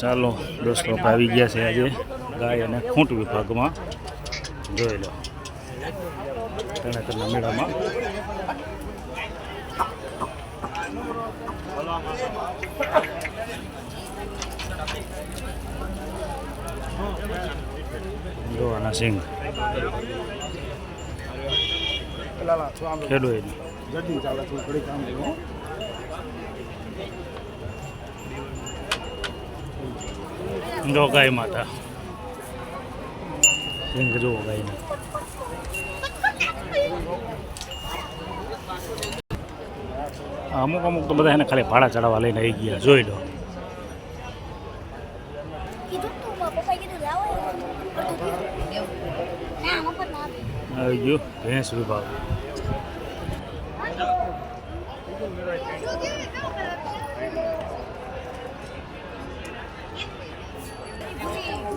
ચાલો દોસ્તો આવી ગયા છે આજે ગાય અને ખૂંટ વિભાગમાં. જોઈ લો તરણેતરના મેળામાં. જોવાના સિંગ ખેડૂત. જો ગાય માતા. સિંગ જુઓ ગાયને અમુક અમુક તો બધા એને ખાલી ભાડા ચડાવવા લઈને આવી ગયા જોઈ લો. આવી ગયો ભેંસ વિભાગ.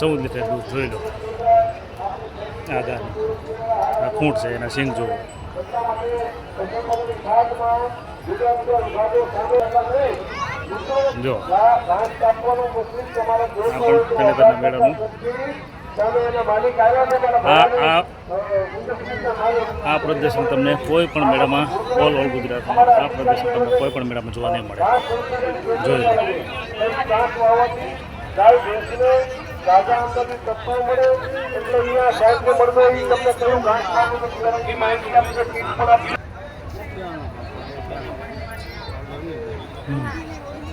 ચૌદ લીટર દૂધ જોઈ લો. આગળ આ ખૂંટ છે, એના સિંગ જોવો જો. આ પણ તનેતરના મેળાનું આ આ આ પ્રદર્શન તમને કોઈ પણ મેળામાં, ઓલ ઓલ ગુજરાતમાં આ પ્રદર્શન તમને કોઈ પણ મેળામાં જોવા નહીં મળે. જોઈ તાજા અંદરથી ચપ્પલ મળે એટલે અહીંયા સાહેબને મળતો એ તમને કયું ઘાસ ખાવાનું એ માહિતી આપશે કીટ પણ આપશે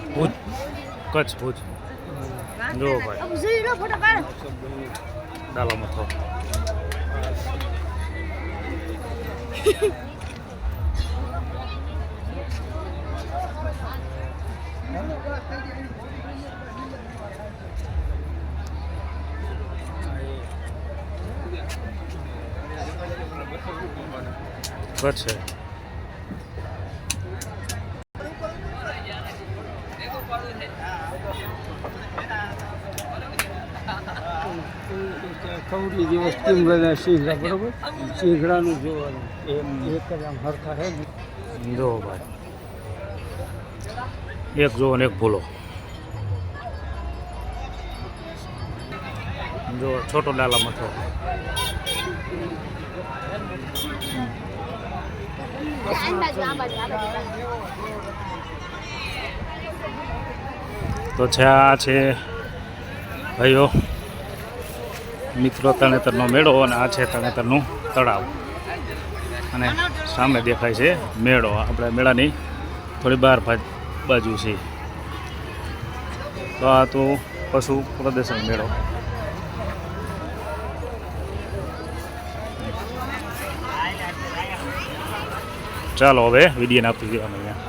ભુજ. કચ્છ ભુજ. જો ભાઈ. ડાલો મથો. કચ્છ છે કવડી જેવો સ્ટીમ શીંગડા બરોબર? શીંગડાનું જોવાનું. એમ. એક જ આમ હરખા હે ને? જો ભાઈ. એક જો અને એક ભૂલો. જો છોટો ડાલા મથો આ બાજુ આ બાજુ આ બાજુ તો છે આ છે ભાઈઓ, મિત્રો તણેતરનો મેળો અને આ છે તણેતરનું તળાવ. અને સામે દેખાય છે મેળો. આપણે મેળાની થોડી બહાર બાજુ છે. તો આ તો પશુ પ્રદર્શન મેળો. ચાલો હવે વિડીયોને આપી દેવાનું અહીંયા